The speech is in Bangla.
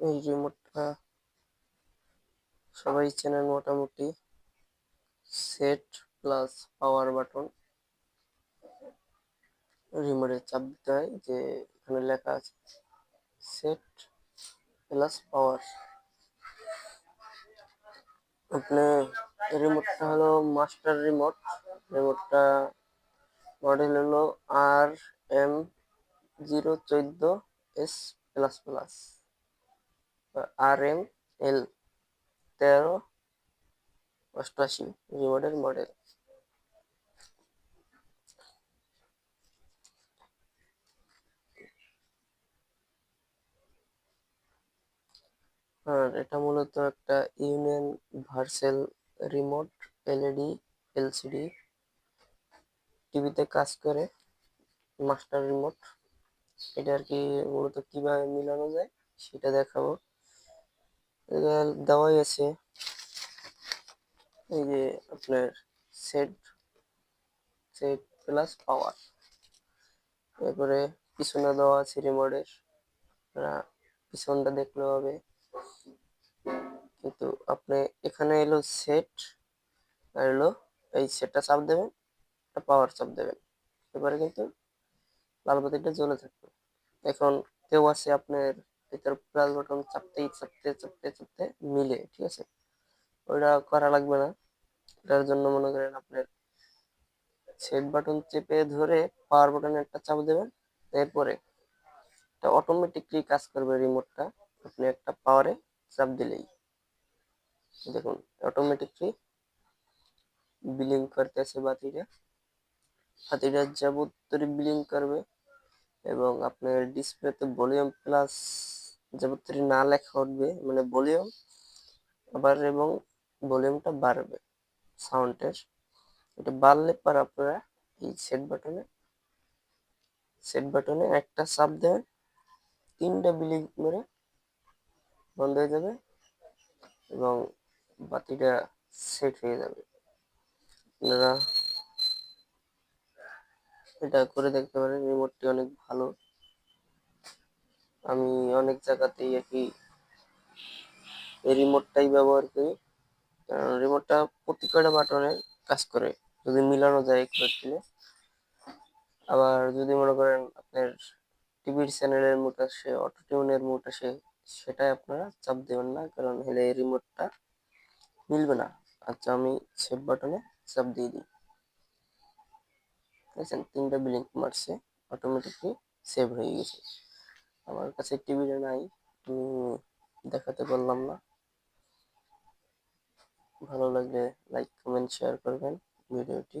এই রিমোটটা সবাই চেনেন মোটামুটি। Set plus power button. রিমোটে চাপ দিতে হয় যে এখানে লেখা আছে, সেট প্লাস পাওয়ার। আপনি রিমোটটা হলো মাস্টার রিমোট। রিমোটটা মডেল হলো আর এম জিরো চোদ্দ S plus plus. R M L তেরো অষ্টআশি রিমোটের মডেল আর এটা মূলত একটা universal remote LED LCD টিভিতে কাজ করে মাস্টার রিমোট এটা আর কি মূলত কীভাবে মিলানো যায় সেটা দেখাবো। দেওয়াই আছে। এই যে আপনার সেট সেট প্লাস পাওয়ার এরপরে পিছনে দেওয়া আছে রিমোটের পিছনটা দেখলে হবে। কিন্তু আপনি এখানে এলো সেট আর এলো এই সেটটা চাপ দেবেন পাওয়ার চাপ দেবেন। এবারে কিন্তু লাল বাতিটা জ্বলে থাকবে। এখন কেউ আছে আপনার ভিতর প্লাস বাটন চাপতেই চাপতে চাপতে চাপতে মিলে, ঠিক আছে? ওইটা করা লাগবে না। এটার জন্য মনে করেন আপনার সেট বাটন চেপে ধরে পাওয়ার বাটনে একটা চাপ দেবেন এরপরে এটা অটোমেটিকলি কাজ করবে রিমোটটা আপনি একটা পাওয়ারে চাপ দিলেই। দেখুন অটোমেটিকলি বিলিং করতেছে বাতিটা। বাতিটা যাবতীয় বিলিং করবে এবং আপনার ডিসপ্লেতে ভলিউম প্লাস যাবতীয় না লেখা উঠবে মানে ভলিউম আবার এবং ভলিউমটা বাড়বে সাউন্ডের এটা বাড়লে পর আপনারা এই সেট বাটনে সেট বাটনে একটা চাপ দেবেন, তিনটা বিলিং মেরে বন্ধ হয়ে যাবে এবং বাতিটা সেট হয়ে যাবে। আপনারা এটা করে দেখতে পারেন রিমোটটি অনেক ভালো। আমি অনেক জায়গাতেই আর কি রিমোটটাই ব্যবহার করি। কারণ রিমোটটা প্রতি কয়টা বাটনে কাজ করে? যদি মিলানো যায় একটু আবার যদি মনে করেন আপনার টিভির চ্যানেলের মুড আসে অটো টিউনের মুড আসে সেটাই আপনারা চাপ দেবেন না। কারণ হলে রিমোটটা মিলবে না। আচ্ছা আমি সেভ বাটনে চাপ দিয়ে দিই। দেখছেন তিনটা ব্লিঙ্ক মারছে অটোমেটিকলি সেভ হয়ে গেছে। আমার কাছে টিভিটা নাই, আমি দেখাতে পারলাম না। ভালো লাগলে লাইক কমেন্ট শেয়ার করবেন ভিডিওটি।